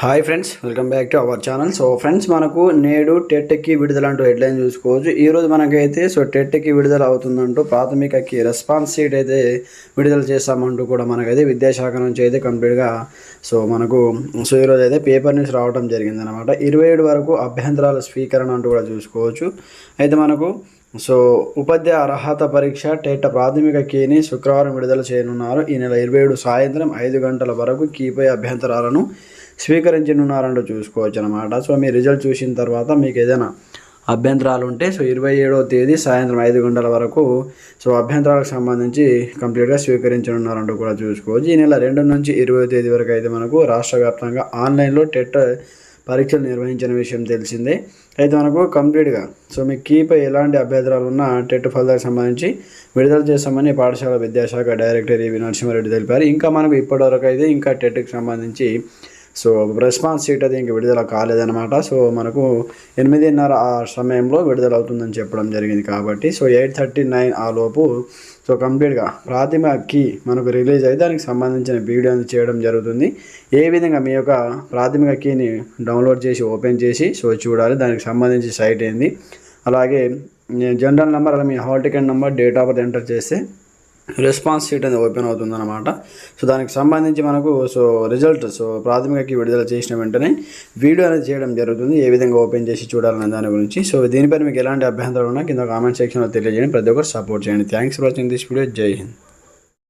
Hi friends welcome back to our channel so friends మనకు నేడు టెట్టెక్కి విడుదల అంటూ హెడ్లైన్ చూసుకోవచ్చు. ఈ రోజు మనకైతే సో టెట్టెక్కి విడుదల అవుతుందంటూ ప్రాథమికకి రెస్పాన్స్ సీట్ అయితే విడుదల చేస్తామంటూ కూడా మనకైతే విద్యాశాఖ నుంచి అయితే కంప్లీట్గా సో మనకు సో ఈరోజు అయితే పేపర్ న్యూస్ రావడం జరిగింది అనమాట ఇరవై ఏడు వరకు అభ్యంతరాల స్వీకరణ అంటూ కూడా చూసుకోవచ్చు. అయితే మనకు సో ఉపాధ్యాయ అర్హత పరీక్ష టెట్ ప్రాథమిక కీని శుక్రవారం విడుదల చేయనున్నారు. ఈ నెల ఇరవై ఏడు సాయంత్రం ఐదు గంటల వరకు కీపై అభ్యంతరాలను స్వీకరించనున్నారంటూ చూసుకోవచ్చు అనమాట సో మీ రిజల్ట్ చూసిన తర్వాత మీకు ఏదైనా అభ్యంతరాలు ఉంటే సో ఇరవై ఏడవ తేదీ సాయంత్రం ఐదు గంటల వరకు సో అభ్యంతరాలకు సంబంధించి కంప్లీట్గా స్వీకరించనున్నారంటూ కూడా చూసుకోవచ్చు. ఈ నెల రెండు నుంచి ఇరవై తేదీ వరకు అయితే మనకు రాష్ట్ర వ్యాప్తంగా ఆన్లైన్లో టెట్ పరీక్షలు నిర్వహించిన విషయం తెలిసిందే. అయితే మనకు కంప్లీట్గా సో మీ కీపై ఎలాంటి అభ్యంతరాలు ఉన్నా టెట్ ఫలితాలకు సంబంధించి విడుదల చేస్తామని పాఠశాల విద్యాశాఖ డైరెక్టర్ ఈవి నరసింహారెడ్డి తెలిపారు. ఇంకా మనకు ఇప్పటివరకు అయితే ఇంకా టెట్కి సంబంధించి సో రెస్పాన్స్ షీట్ అది ఇంక విడుదల కాలేదన్నమాట. సో మనకు ఎనిమిదిన్నర ఆ సమయంలో విడుదల అవుతుందని చెప్పడం జరిగింది కాబట్టి సో ఎయిట్ థర్టీ నైన్ ఆ లోపు సో కంప్లీట్గా ప్రాథమిక కీ మనకు రిలీజ్ అయితే దానికి సంబంధించిన వీడియోని చేయడం జరుగుతుంది. ఏ విధంగా మీ యొక్క ప్రాథమిక కీని డౌన్లోడ్ చేసి ఓపెన్ చేసి సో చూడాలి. దానికి సంబంధించి సైట్ ఏంది? అలాగే జనరల్ నెంబర్ అలా మీ hall ticket number date of birth enter చేస్తే రెస్పాన్స్ షీట్ అనేది ఓపెన్ అవుతుందన్నమాట. సో దానికి సంబంధించి మనకు సో రిజల్ట్ సో ప్రాథమికకి విడుదల చేసిన వెంటనే వీడియో అనేది చేయడం జరుగుతుంది. ఏ విధంగా ఓపెన్ చేసి చూడాలనే దాని గురించి. సో దీనిపై మీకు ఎలాంటి అభ్యంతరాలు ఉన్నా కింద కామెంట్ సెక్షన్లో తెలియజేయండి. ప్రతి ఒక్కరు సపోర్ట్ చేయండి. Thanks for watching this video. Jai Hind.